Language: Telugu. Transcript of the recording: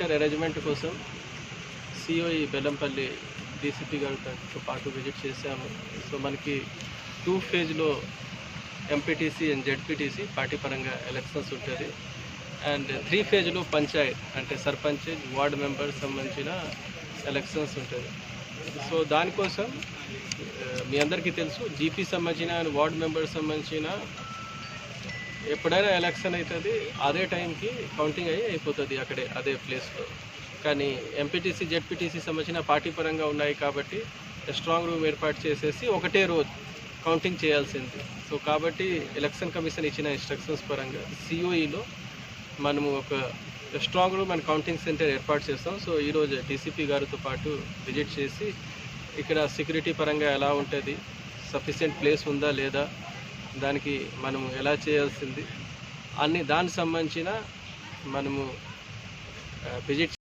సెంటర్ అరేంజ్మెంట్ కోసం సిఓఈ బెల్లంపల్లి డీసీపీ గారితో పాటు విజిట్ చేశాము. సో మనకి టూ ఫేజ్లో ఎంపీటీసీ అండ్ జెడ్పీటీసీ పార్టీ పరంగా ఎలక్షన్స్ ఉంటుంది. అండ్ త్రీ ఫేజ్లో పంచాయత్ అంటే సర్పంచ్ వార్డు మెంబర్ సంబంధించిన ఎలక్షన్స్ ఉంటుంది. సో దానికోసం మీ అందరికీ తెలుసు జీపీ సంబంధించిన అండ్ వార్డు మెంబర్ సంబంధించిన ఎప్పుడైనా ఎలక్షన్ అవుతుంది అదే టైంకి కౌంటింగ్ అయ్యి అయిపోతుంది అక్కడే అదే ప్లేస్లో కానీ ఎంపీటీసీ జెడ్పీటీసీ సంబంధించిన పార్టీ పరంగా ఉన్నాయి కాబట్టి స్ట్రాంగ్ రూమ్ ఏర్పాటు చేసేసి ఒకటే రోజు కౌంటింగ్ చేయాల్సింది. సో కాబట్టి ఎలక్షన్ కమిషన్ ఇచ్చిన ఇన్స్ట్రక్షన్స్ పరంగా సిఓఈలో మనము ఒక strong room and counting centre ఏర్పాటు చేస్తాం. సో ఈరోజు డీసీపీ గారితో పాటు విజిట్ చేసి ఇక్కడ సెక్యూరిటీ పరంగా ఎలా ఉంటుంది సఫిషియెంట్ ప్లేస్ ఉందా లేదా దానికి మనము ఎలా చేయాల్సింది అన్ని దానికి సంబంధించిన మనము విజిట్